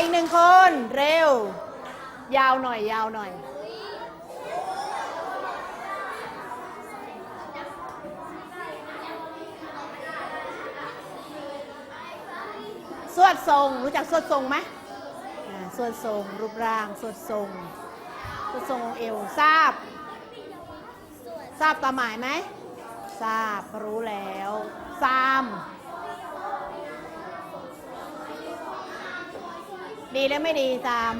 อีกหนึ่งคน เร็ว ยาวหน่อย ยาวหน่อย สวดทรง รู้จักสวดทรงไหมอ่าสวดทรง รูปร่าง สวดทรง สวดทรงองเอว ทราบ ทราบความหมายไหม ทราบ รู้แล้วซา ดีแล้วไม่ดีซาม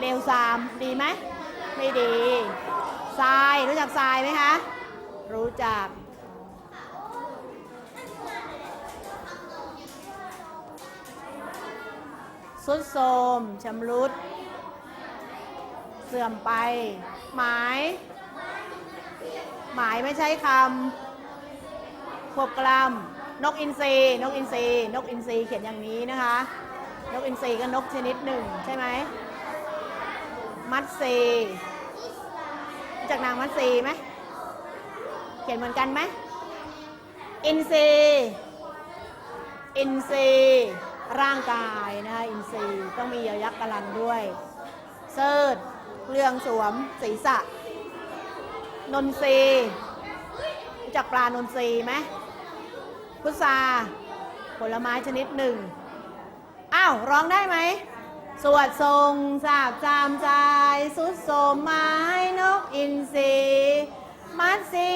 เร็วซามดีไหมไม่ดีทรายรู้จักทรายไหมคะ รู้จักสุดโทมชำรุด เสื่อมไป หมาย หมายไม่ใช่คำควบกล้ำนกอินทรีนกอินทรีนกอินทรีเขียนอย่างนี้นะคะ นกอินทรีก็นกชนิดหนึ่งใช่ไหม มัดซีรู้จากนางมัดซีไหม เขียนเหมือนกันไหม อินทรีอินทรีร่างกายนะคะอินทรีต้องมียยักษ์กลังด้วย เซิร์ชเรื่องสวมศีรษะ นนทรีรู้จักปลานนทรีไหมพุทราผลไม้ชนิดหนึ่ง อ้าวร้องได้ไหม สวดทรงสาบจามใจ สุดโสมไม้นกอินทรีมัดสี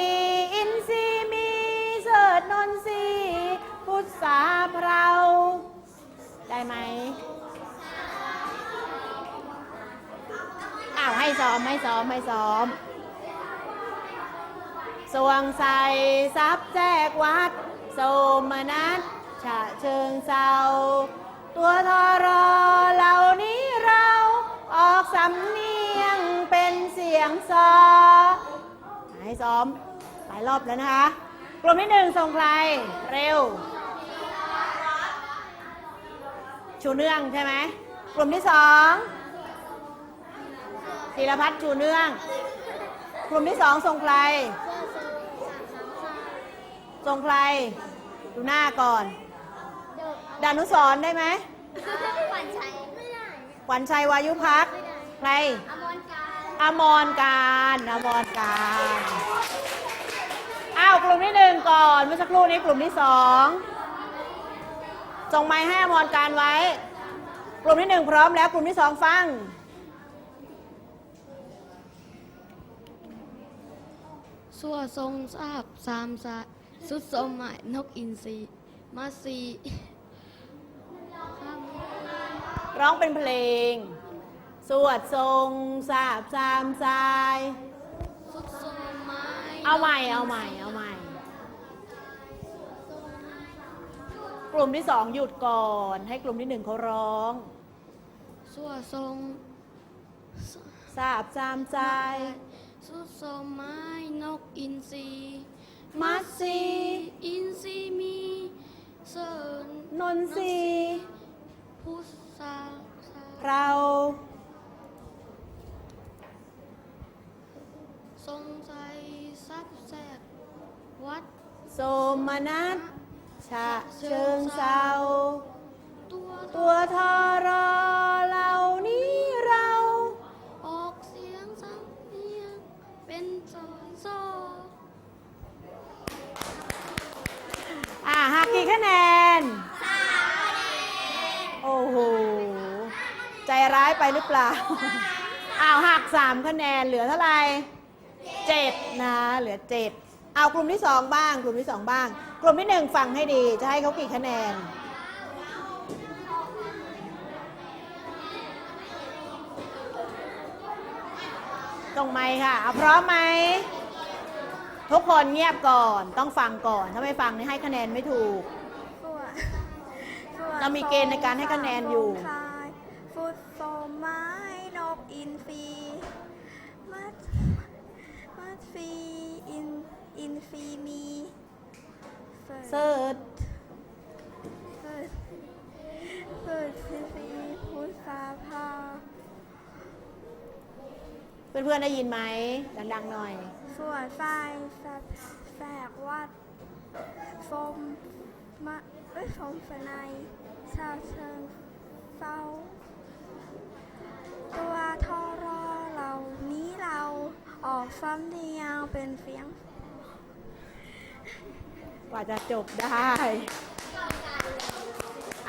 อินทรีมีเสิร์ชนนทรีพุทธาเพราได้ไหมอ้าวให้ซ้อมให้ซ้อมให้ซ้อมสวงใสซับแจกวัด โสมนัสฉะเชิงเศร้า ตัวทอรอเหล่านี้เราออกสำเนียงเป็นเสียงซอให้ซ้อมหลายรอบแล้วนะคะ กลุ่มที่หนึ่งส่งใคร เร็ว ชูเนื่องใช่ไหม กลุ่มที่สองธีรพัฒน์ชูเนื่อง กลุ่มที่สองส่งใครส่งใคร ดูหน้าก่อน ดานุสรณ์ได้ไหมขวัญชัยไม่ได้ขวัญชัยวายุพักใครอมรการอมรการอมรการอ้าวกลุ่มที่หนึ่งก่อนเมื่อสักครู่นี้กลุ่มที่สองส่งไม้ให้อมรการไว้ กลุ่มที่หนึ่งพร้อมแล้ว กลุ่มที่สองฟังสัวทรงทราบสามสายสุดสมหมายนกอินทรีมาสีข้าม ร้องเป็นเพลง สวดทรงสาบสามสายสุดสมหมาย เอาใหม่ เอาใหม่ เอาใหม่ กลุ่มที่สองหยุดก่อน ให้กลุ่มที่หนึ่งเขาร้องสัวทรงสาบสามสาย สุดสมหมายนกอินทรีมัดสีอินทรีมีเสินนนทรีพุทธาเราทรงใจซับแสกวัด โสมนัสชะเชิงเศร้าตัว ตัวทอรายไปหรือเปล่า อ้าวหักสามคะแนนเหลือเท่าไหร่เจ็ดนะเหลือเจ็ดเอากลุ่มที่สองบ้าง กลุ่มที่สองบ้าง กลุ่มที่หนึ่งฟังให้ดีจะให้เขากี่คะแนนตรงไหมค่ะเอาพร้อมไหมทุกคนเงียบก่อนต้องฟังก่อนถ้าไม่ฟังนี่ให้คะแนนไม่ถูก เรามีเกณฑ์ในการให้คะแนนอยู่ฟุตโซ ไม้นกอินฟีมัดมัดฟีอินอินฟีมีเฟิร์เซิร์ชเฟิร์เฟิร์ฟีพุทธาภาเพื่อนๆได้ยินไหมดังๆหน่อย ส่วนทรายแสกวัดฟมมะเอ้ยฟมสนายชาวเชิงเฝ้า ตัวทอรอเรานี้เราออกซ้ำเดียวเป็นเสียง กว่าจะจบได้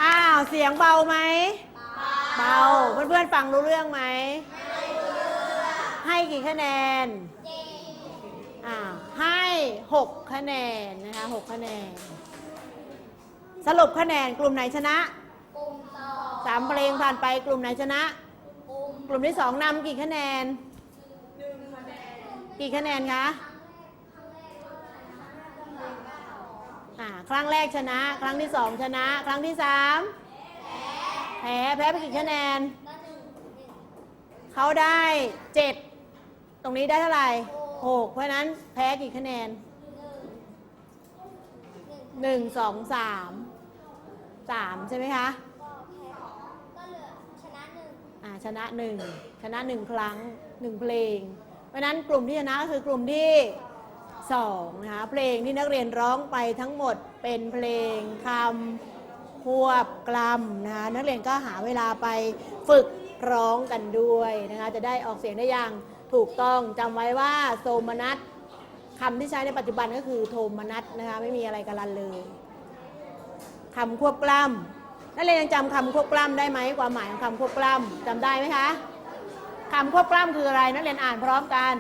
อ้าว เสียงเบาไหม เบา เพื่อนๆฟังรู้เรื่องไหม ให้กี่คะแนนอ่าให้หกคะแนนนะคะหกคะแนน สรุปคะแนนกลุ่มไหนชนะ กลุ่มต่อสามเพลงผ่านไปกลุ่มไหนชนะ กลุ่มที่สองนำกี่คะแนน กี่คะแนนคะอ่าครั้งแรกชนะ ครั้งที่สองชนะ ครั้งที่สามแพ้แพ้ไปกี่คะแนน เขาได้เจ็ดตรงนี้ได้เท่าไหร่หกเพราะฉะนั้นแพ้กี่คะแนนหนึ่งสองสามสามใช่ไหมคะ ก็เหลือชนะหนึ่ง อ่า ชนะหนึ่งชนะหนึ่งครั้งหนึ่งเพลง เพราะนั้นกลุ่มที่ชนะก็คือกลุ่มที่สองนะคะเพลงที่นักเรียนร้องไปทั้งหมดเป็นเพลงคำควบกลำนะคะนักเรียนก็หาเวลาไปฝึกร้องกันด้วยนะคะจะได้ออกเสียงได้อย่างถูกต้องจำไว้ว่าโทมนัสคำที่ใช้ในปัจจุบันก็คือโทมนัสนะคะไม่มีอะไรกันลันเลยคำควบกล้ำ นักเรียนยังจำคำควบกล้ำได้ไหมความหมายของคำควบกล้ำจำได้ไหมคะคำควบกล้ำคืออะไรนักเรียนอ่านพร้อมกัน